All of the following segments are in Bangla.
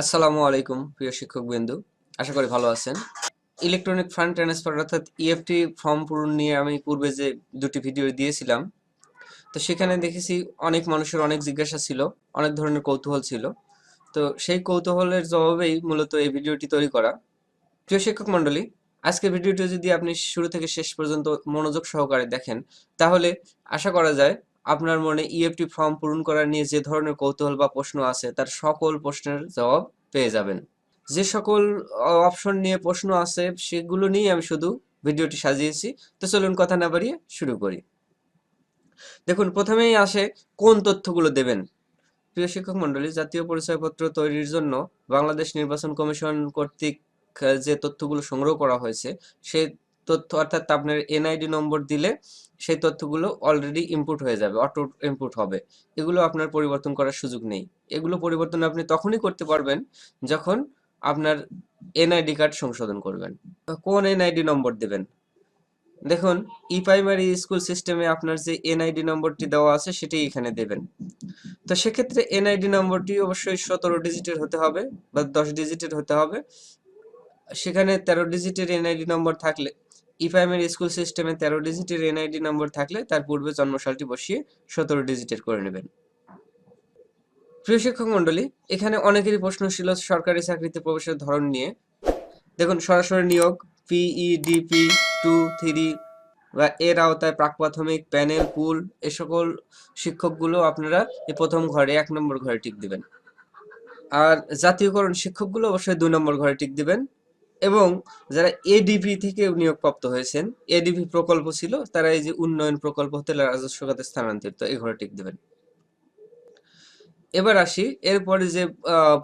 আসসালামু আলাইকুম, প্রিয় শিক্ষক বিন্দু আশা করি ভালো আছেন। ইলেকট্রনিক ফান্ড ট্রান্সফার অর্থাৎ ইএফটি ফর্ম পূরণ নিয়ে আমি পূর্বে যে দুটি ভিডিও দিয়েছিলাম, তো সেখানে দেখেছি অনেক মানুষের অনেক জিজ্ঞাসা ছিল, অনেক ধরনের কৌতূহল ছিল। তো সেই কৌতূহলের জবাবেই মূলত এই ভিডিওটি তৈরি করা। প্রিয় শিক্ষক মণ্ডলী, আজকের ভিডিওটি যদি আপনি শুরু থেকে শেষ পর্যন্ত মনোযোগ সহকারে দেখেন, তাহলে আশা করা যায় আপনার মনে ইএফটি ফর্ম পূরণ করা নিয়ে যে ধরনের কৌতূহল বা প্রশ্ন আছে, তার সকল প্রশ্নের জবাব পেয়ে যাবেন। যে সকল অপশন নিয়ে প্রশ্ন আছে, সেগুলো নিয়ে আমি শুধু ভিডিওটি সাজিয়েছি। তো চলুন কথা না বাড়িয়ে শুরু করি। দেখুন, প্রথমেই আসে, কোন তথ্যগুলো দেবেন? প্রিয় শিক্ষক মন্ডলী জাতীয় পরিচয়পত্র তৈরির জন্য বাংলাদেশ নির্বাচন কমিশন কর্তৃক যে তথ্যগুলো সংগ্রহ করা হয়েছে, সেই তথ্য অর্থাৎ আপনার এনআইডি নম্বর দিলে সেই তথ্যগুলো অলরেডি ইনপুট হয়ে যাবে অটো ইনপুট হবে। এগুলো আপনার পরিবর্তন করার সুযোগ নেই। এগুলো পরিবর্তন আপনি তখনই করতে পারবেন যখন আপনার এনআইডি কার্ড সংশোধন করবেন। কোন এনআইডি নম্বর দেবেন? দেখুন ই প্রাইমারি স্কুল সিস্টেমে আপনার যে এনআইডি নম্বরটি দেওয়া আছে সেটি এখানে দেবেন। তো সেক্ষেত্রে এনআইডি নম্বরটি অবশ্যই সতেরো ডিজিটের হতে হবে বা দশ ডিজিটের হতে হবে। সেখানে তেরো ডিজিটের এনআইডি নম্বর থাকলে ই প্রাইমারি স্কুল সিস্টেমে তেরো ডিজিটের এনআইডি নম্বর থাকলে তার পূর্বে জন্মসালটি বসিয়ে সতেরো ডিজিটের করে নেবেন। প্রিয় শিক্ষক মন্ডলী এখানে অনেকেরই প্রশ্ন ছিল সরকারি চাকরিতে প্রবেশের ধরন নিয়ে। দেখুন, সরাসরি নিয়োগ পিইডিপি টু থ্রি বা এর আওতায় প্রাক প্রাথমিক, প্যানেল, পুল, এ সকল শিক্ষকগুলো আপনারা এই প্রথম ঘরে এক নম্বর ঘরে টিক দিবেন। আর জাতীয়করণ শিক্ষকগুলো অবশ্যই দুই নম্বর ঘরে টিক দিবেন। এবং যারা এডিপি থেকে নিয়োগপ্রাপ্ত হয়েছেন এডিপি প্রকল্প ছিল, তারা এই যে উন্নয়ন প্রকল্প হতে রাজস্ব খাতে স্থানান্তরিত এই ঘরে টিক দিবেন। এবার আসি, এরপরে যে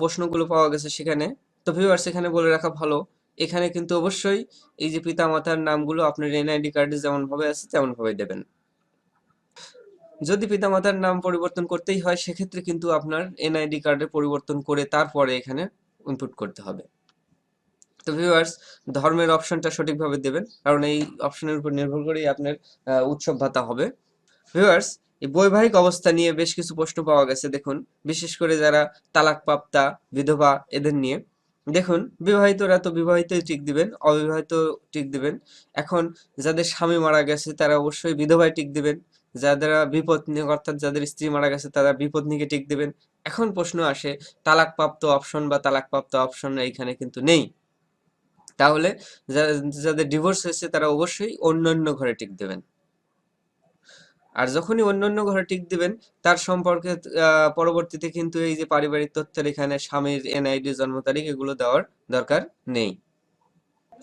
প্রশ্নগুলো পাওয়া গেছে সেখানে। তো ভিউয়ার্স এখানে বলে রাখা ভালো, এখানে কিন্তু অবশ্যই এই যে পিতামাতার নামগুলো, আপনার এনআইডি কার্ডে যেমন ভাবে আছে, তেমন ভাবে দেবেন। যদি পিতামাতার নাম পরিবর্তন করতেই হয়, সেক্ষেত্রে কিন্তু আপনার এনআইডি কার্ডে পরিবর্তন করে তারপরে এখানে ইনপুট করতে হবে। তো ভিউয়ার্স ধর্মের অপশনটা সঠিকভাবে দেবেন। কারণ এই অপশনের উপর নির্ভর করেই আপনার উৎসব ভাতা হবে। ভিউয়ার্স এই বৈবাহিক অবস্থা নিয়ে বেশ কিছু প্রশ্ন পাওয়া গেছে, দেখুন। বিশেষ করে যারা তালাকপ্রাপ্তা, বিধবা, এদের নিয়ে। দেখুন, বিবাহিতরা তো বিবাহিতই টিক দিবেন অবিবাহিত টিক দিবেন। এখন যাদের স্বামী মারা গেছে, তারা অবশ্যই বিধবায় টিক দিবেন। যারা বিপত্নী, অর্থাৎ যাদের স্ত্রী মারা গেছে, তারা বিপত্নীকে টিক দিবেন। এখন প্রশ্ন আসে, তালাকপ্রাপ্ত অপশন বা তালাকপ্রাপ্ত অপশন এইখানে কিন্তু নেই। তাহলে যাদের ডিভোর্স হয়েছে তারা অবশ্যই অন্যান্য ঘরে টিক দেবেন। আর যখনই অন্যান্য ঘরে টিক দিবেন, তার সম্পর্কে পরবর্তীতে কিন্তু এই যে পারিবারিক তথ্যের এখানে স্বামীর এনআইডি জন্ম তারিখ এগুলো দেওয়ার দরকার নেই।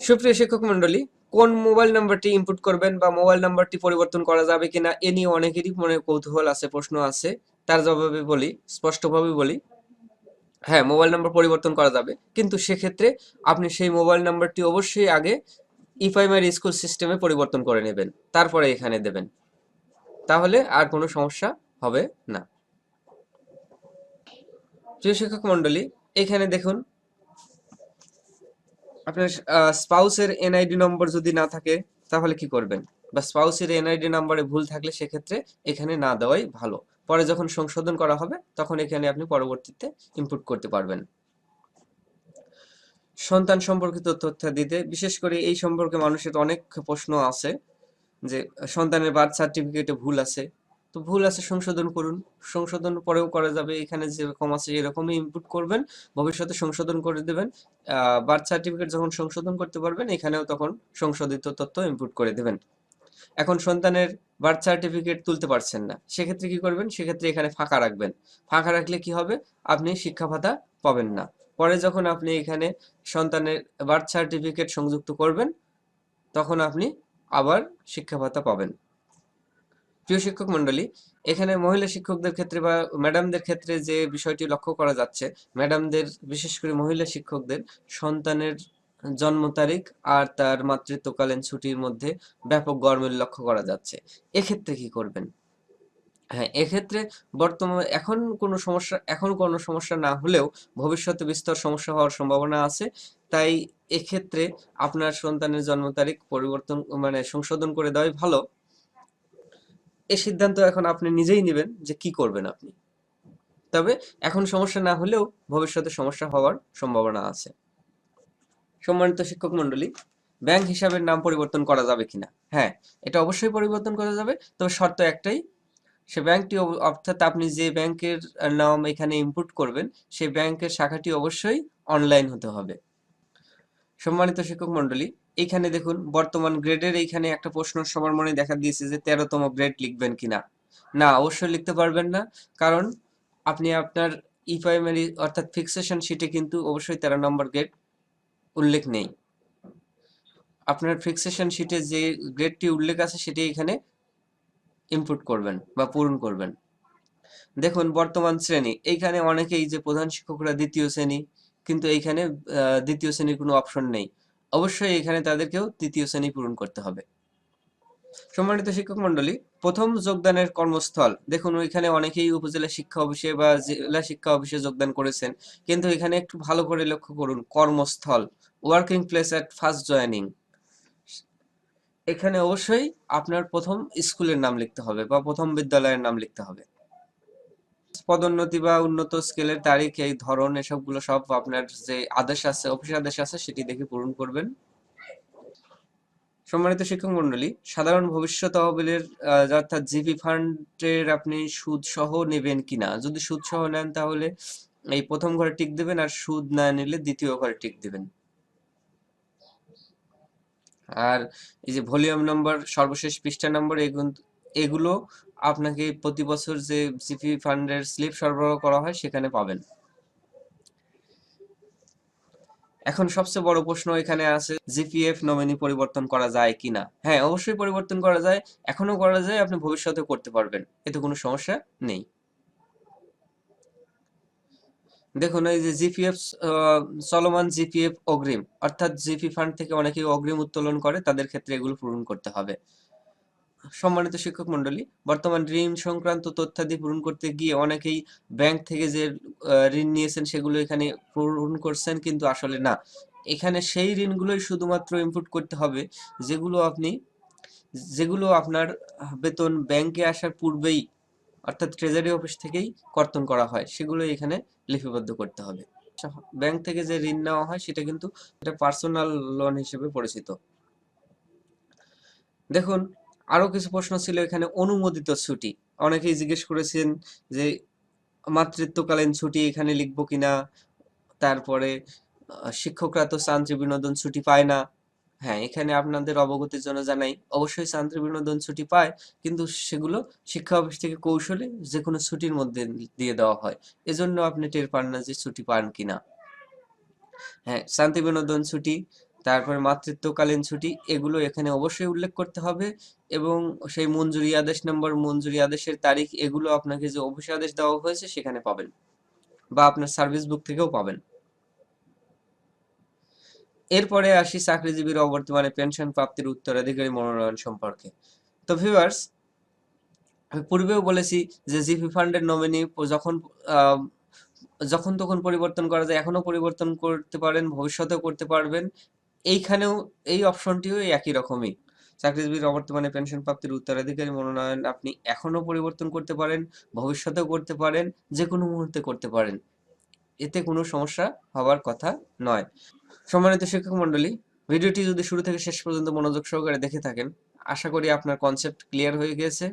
সুপ্রিয় শিক্ষক মন্ডলী কোন মোবাইল নাম্বারটি ইনপুট করবেন বা মোবাইল নাম্বারটি পরিবর্তন করা যাবে কিনা এ নিয়ে অনেকেরই মনে কৌতূহল আছে, প্রশ্ন আছে। তার জবাবে বলি, স্পষ্টভাবে বলি হ্যাঁ মোবাইল নাম্বার পরিবর্তন করা যাবে। কিন্তু সেক্ষেত্রে আপনি সেই মোবাইল নাম্বারটি অবশ্যই আগে ই স্কুল সিস্টেমে পরিবর্তন করে নেবেন। তারপরে এখানে দেবেন। তাহলে আর কোনো সমস্যা হবে না। প্রিয় শিক্ষক মন্ডলী এখানে দেখুন। আপনার স্পাউসের এনআইডি নম্বর যদি না থাকে, তাহলে কি করবেন? বা স্পাউসের এনআইডি নম্বরে ভুল থাকলে সেক্ষেত্রে এখানে না দেওয়াই ভালো। পরে যখন সংশোধন করা হবে, তখন এখানে আপনি পরবর্তীতে ইনপুট করতে পারবেন। সন্তান সম্পর্কিত তথ্য দিতে বিশেষ করে এই সম্পর্কে মানুষের অনেক প্রশ্ন আছে যে, সন্তানের বার্থ সার্টিফিকেটে ভুল আছে। তো ভুল আছে, সংশোধন করুন। সংশোধন পরেও করা যাবে, এখানে যেরকম আছে এরকমই ইনপুট করবেন। ভবিষ্যতে সংশোধন করে দেবেন। বার্থ সার্টিফিকেট যখন সংশোধন করতে পারবেন, এখানেও তখন সংশোধিত তথ্য ইনপুট করে দেবেন। এখন সন্তানের বার্থ সার্টিফিকেট তুলতে পারছেন না। সেক্ষেত্রে কি করবেন? সেক্ষেত্রে এখানে ফাঁকা রাখবেন। ফাঁকা রাখলে কি হবে? আপনি শিক্ষা ভাতা পাবেন না। পরে যখন আপনি এখানে সন্তানের বার্থ সার্টিফিকেট সংযুক্ত করবেন, তখন আপনি আবার শিক্ষা ভাতা পাবেন। প্রিয় শিক্ষক মন্ডলী এখানে মহিলা শিক্ষকদের ক্ষেত্রে বা ম্যাডামদের ক্ষেত্রে যে বিষয়টি লক্ষ্য করা যাচ্ছে ম্যাডামদের বিশেষ করে মহিলা শিক্ষকদের সন্তানের জন্ম তারিখ আর তার মাতৃত্বকালীন ছুটির মধ্যে ব্যাপক গরমিল লক্ষ্য করা যাচ্ছে। এক্ষেত্রে কি করবেন? হ্যাঁ এক্ষেত্রে বর্তমানে এখন কোনো সমস্যা, এখন কোনো সমস্যা না হলেও ভবিষ্যতে বিস্তর সমস্যা হওয়ার সম্ভাবনা আছে। তাই এক্ষেত্রে আপনার সন্তানের জন্ম তারিখ পরিবর্তন মানে সংশোধন করে দেওয়াই ভালো। এই সিদ্ধান্ত এখন আপনি নিজেই নেবেন যে কি করবেন আপনি। তবে এখন সমস্যা না হলেও ভবিষ্যতে সমস্যা হওয়ার সম্ভাবনা আছে। সম্মানিত শিক্ষক মন্ডলী ব্যাংক হিসাবের নাম পরিবর্তন করা যাবে কিনা? হ্যাঁ এটা অবশ্যই পরিবর্তন করা যাবে। তবে শর্ত একটাই, সে ব্যাংকটি অর্থাৎ আপনি যে ব্যাংকের নাম এখানে ইনপুট করবেন সেই ব্যাংকের শাখাটি অবশ্যই অনলাইন হতে হবে। সম্মানিত শিক্ষক মন্ডলী এইখানে দেখুন, বর্তমান গ্রেডের এইখানে একটা প্রশ্ন সবার মনে দেখা দিয়েছে যে তেরোতম গ্রেড লিখবেন কিনা। না, অবশ্যই লিখতে পারবেন না, কারণ আপনি আপনার ই প্রাইমারি অর্থাৎ ফিক্সেশন শিটে কিন্তু অবশ্যই তেরো নম্বর গ্রেড উল্লেখ নেই। আপনার ফিক্সেশন শিটে যে গ্রেডটি উল্লেখ আছে, সেটি এখানে ইনপুট করবেন বা পূরণ করবেন। দেখুন, বর্তমান শ্রেণি। এইখানে অনেকেই যে প্রধান শিক্ষকরা দ্বিতীয় শ্রেণি, কিন্তু এইখানে দ্বিতীয় শ্রেণির কোনো অপশন নেই। অবশ্যই এখানে তাদেরকেও তৃতীয় শ্রেণি পূরণ করতে হবে। সম্মানিত শিক্ষক মন্ডলী প্রথম যোগদানের কর্মস্থল। দেখুন, ওইখানে অনেকেই উপজেলা শিক্ষা অফিসে বা জেলা শিক্ষা অফিসে যোগদান করেছেন। কিন্তু এখানে একটু ভালো করে লক্ষ্য করুন, কর্মস্থল। Working place at first joining এখানে অবশ্যই আপনার প্রথম স্কুলের নাম লিখতে হবে বা প্রথম বিদ্যালয়ের নাম লিখতে হবে। পদোন্নতি বা উন্নত স্কেলের তারিখ, এই ধরন, এসবগুলো সব আপনার যে আদেশ আছে, অফিস আদেশ আছে, সেটি দেখে পূরণ করবেন। সম্মানিত শিক্ষক মন্ডলী সাধারণ ভবিষ্যৎ তহবিলের অর্থাৎ জিপি ফান্ডের আপনি সুদ সহ নেবেন কিনা? যদি সুদ সহ নেন তাহলে এই প্রথম ঘরে টিক দেবেন আর সুদ না নিলে দ্বিতীয় ঘরে টিক দেবেন। আর এই যে ভলিউম নাম্বার, সর্বশেষ পৃষ্ঠা নম্বর এগুলো আপনাকে প্রতি বছর যে জিপি ফান্ডের স্লিপ সরবরাহ করা হয় সেখানে পাবেন। এখন সবচেয়ে বড় প্রশ্ন এখানে আছে, জিপিএফ নমিনি পরিবর্তন করা যায় কিনা হ্যাঁ অবশ্যই পরিবর্তন করা যায় এখনও করা যায়, আপনি ভবিষ্যতে করতে পারবেন, এতে কোনো সমস্যা নেই। দেখুন, এই যে জিপিএফ চলমান জিপিএফ অগ্রিম, অর্থাৎ জিপি ফান্ড থেকে অনেকেই অগ্রিম উত্তোলন করে, তাদের ক্ষেত্রে এগুলো পূরণ করতে হবে। সম্মানিত শিক্ষক মন্ডলী বর্তমান ঋণ সংক্রান্ত তথ্যাদি পূরণ করতে গিয়ে অনেকেই ব্যাংক থেকে যে ঋণ নিয়েছেন সেগুলো এখানে পূরণ করছেন, কিন্তু আসলে না। এখানে সেই ঋণগুলোই শুধুমাত্র ইনপুট করতে হবে, যেগুলো আপনি, যেগুলো আপনার বেতন ব্যাংকে আসার পূর্বেই অর্থাৎ ট্রেজারি অফিস থেকেই কর্তন করা হয় সেগুলো এখানে লিপিবদ্ধ করতে হবে। ব্যাংক থেকে যে ঋণ নেওয়া হয়, সেটা কিন্তু এটা পার্সোনাল লোন হিসেবে পরিচিত। দেখুন আরও কিছু প্রশ্ন ছিল এখানে, অনুমোদিত ছুটি। অনেকেই জিজ্ঞেস করেছেন যে, মাতৃত্বকালীন ছুটি এখানে লিখব কিনা? তারপরে শিক্ষকরা তো চান্ত্রী বিনোদন ছুটি পায় না। হ্যাঁ এখানে আপনাদের অবগতির জন্য জানাই, অবশ্যই চান্ত্রী বিনোদন ছুটি পায়, কিন্তু সেগুলো শিক্ষা অফিস থেকে কৌশলে যে কোনো ছুটির মধ্যে দিয়ে দেওয়া হয়। এজন্য আপনি টের পান না যে ছুটি পান কিনা। হ্যাঁ শান্তি বিনোদন ছুটি, তারপরে মাতৃত্বকালীন ছুটি, এগুলো এখানে অবশ্যই উল্লেখ করতে হবে এবং সেই মঞ্জুরি আদেশ নম্বর, মঞ্জুরি আদেশের তারিখ, এগুলো আপনাকে যে অফিস আদেশ দেওয়া হয়েছে সেখানে পাবেন বা আপনার সার্ভিস বুক থেকেও পাবেন। এরপরে আসি চাকরিজীবীর অবর্তমানে পেনশন প্রাপ্তির উত্তরাধিকারী মনোনয়ন সম্পর্কে। তো ভিউয়ার্স আমি পূর্বেও বলেছি যে জিপি ফান্ডের নমিনি যখন যখন তখন পরিবর্তন করা যায় এখনও পরিবর্তন করতে পারেন, ভবিষ্যতেও করতে পারবেন। এইখানেও এই অপশনটিও একই রকমই। চাকরিজীবীর অবর্তমানে পেনশন প্রাপ্তির উত্তরাধিকারী মনোনয়ন আপনি এখনও পরিবর্তন করতে পারেন, ভবিষ্যতেও করতে পারেন যে কোনো মুহূর্তে করতে পারেন। এতে কোনো সমস্যা হওয়ার কথা নয়। সম্মানিত শিক্ষক মণ্ডলী, ভিডিওটি যদি শুরু থেকে শেষ পর্যন্ত মনোযোগ সহকারে দেখে থাকেন, আশা করি আপনার কনসেপ্ট ক্লিয়ার হয়ে গেছে।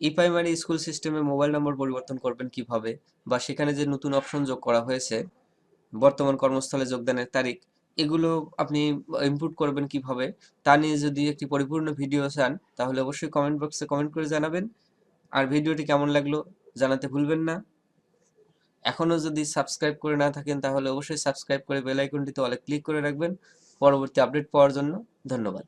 ই প্রাইমারি স্কুল সিস্টেমে মোবাইল নম্বর পরিবর্তন করবেন কীভাবে বা সেখানে যে নতুন অপশন যোগ করা হয়েছে, বর্তমান কর্মস্থলে যোগদানের তারিখ, এগুলো আপনি ইনপুট করবেন কীভাবে, তা নিয়ে যদি একটি পরিপূর্ণ ভিডিও চান, তাহলে অবশ্যই কমেন্ট বক্সে কমেন্ট করে জানাবেন। আর ভিডিওটি কেমন লাগল জানাতে ভুলবেন না। এখনও যদি সাবস্ক্রাইব করে না থাকেন, তাহলে অবশ্যই সাবস্ক্রাইব করে বেল আইকনটিতে অলে ক্লিক করে রাখবেন। পরবর্তী আপডেট পাওয়ার জন্য ধন্যবাদ।